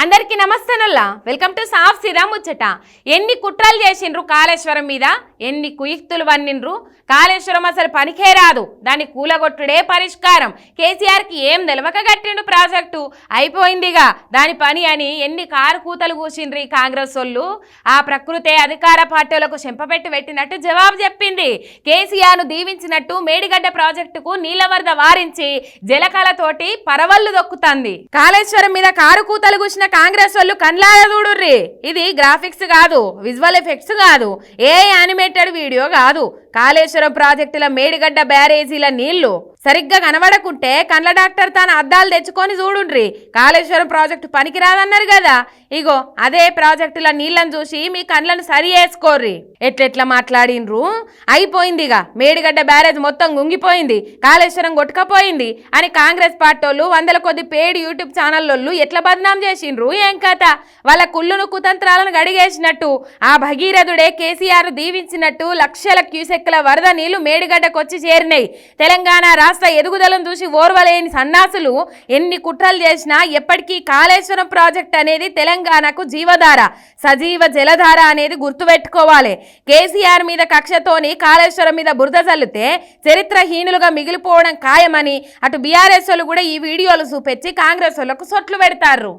అందరికీ నమస్తేనల్లా welcome to సాఫ్ సిరా ముచ్చట. ఎన్ని కుట్రలు చేసిండ్రు కాళేశ్వరం మీద? ఎన్ని కుయుక్తులు వన్నిండ్రు? కాళేశ్వరం అసలు పనికే రాదు. దాన్ని కూలగొట్టుడే పరిష్కారం. కేసీఆర్కి ఏం నిలవక కట్టిండు ప్రాజెక్టు? అయిపోయిందిగా. దాని పని అని ఎన్ని కారు కూతలు కూసిండ్రు ఈ కాంగ్రెస్ వాళ్ళు ఆ ప్రకృతే అధికార పార్టీలకు చెంపపెట్టి పెట్టినట్టు జవాబు చెప్పింది. కేసీఆర్ను దీవించినట్టు మేడిగడ్డ ప్రాజెక్టుకు నీలవరద వారించి జలకలతోటి పరవళ్ళు దొక్కుతుంది. కాళేశ్వరం మీద కారు కూతలు కూసిన కాంగ్రెస్ వాళ్ళు కండ్లాగా చూడుర్రి. ఇది గ్రాఫిక్స్ కాదు విజువల్ ఎఫెక్ట్స్ కాదు. ఏ యానిమేటెడ్ వీడియో కాదు. కాళేశ్వరం ప్రాజెక్టుల మేడిగడ్డ బ్యారేజీల నీళ్ళు సరిగ్గా కనబడకుంటే కండ్ల డాక్టర్ తన అద్దాలు తెచ్చుకొని చూడుండ్రి. కాళేశ్వరం ప్రాజెక్టు పనికిరాదన్నారు కదా. ఇగో అదే ప్రాజెక్టుల నీళ్ళను చూసి మీ కండ్లను సరి చేసుకోర్రి. ఎట్లెట్లా మాట్లాడినరు అయిపోయిందిగా. మేడిగడ్డ బ్యారేజ్ మొత్తం గుంగిపోయింది. కాళేశ్వరం కొట్టుకపోయింది. అని కాంగ్రెస్ పార్టీ వందల కొద్ది పేడ్ యూట్యూబ్ ఛానళ్ళు ఎట్లా బదనాం చేసిండ్రు? ఏం కథ? వాళ్ళ కుళ్ళును కుతంత్రాలను గడిగేసినట్టు ఆ భగీరథుడే కేసీఆర్ దీవించినట్టు లక్షల క్యూసెక్ క్యూసెక్కుల వరద నీళ్ళు మేడిగడ్డకొచ్చి చేరినాయి. తెలంగాణ రాష్ట్ర ఎదుగుదలను చూసి ఓర్వలేని సన్నాసులు ఎన్ని కుట్రలు చేసినా ఎప్పటికీ కాళేశ్వరం ప్రాజెక్ట్ అనేది తెలంగాణకు జీవధార సజీవ జలధార అనేది గుర్తుపెట్టుకోవాలి. కేసీఆర్ మీద కక్షతోని కాళేశ్వరం మీద బురద చల్లితే చరిత్రహీనులుగా మిగిలిపోవడం ఖాయమని అటు బీఆర్ఎస్ వాళ్ళు కూడా ఈ వీడియోలు చూపించి కాంగ్రెస్ వాళ్ళకు సొట్లు పెడతారు.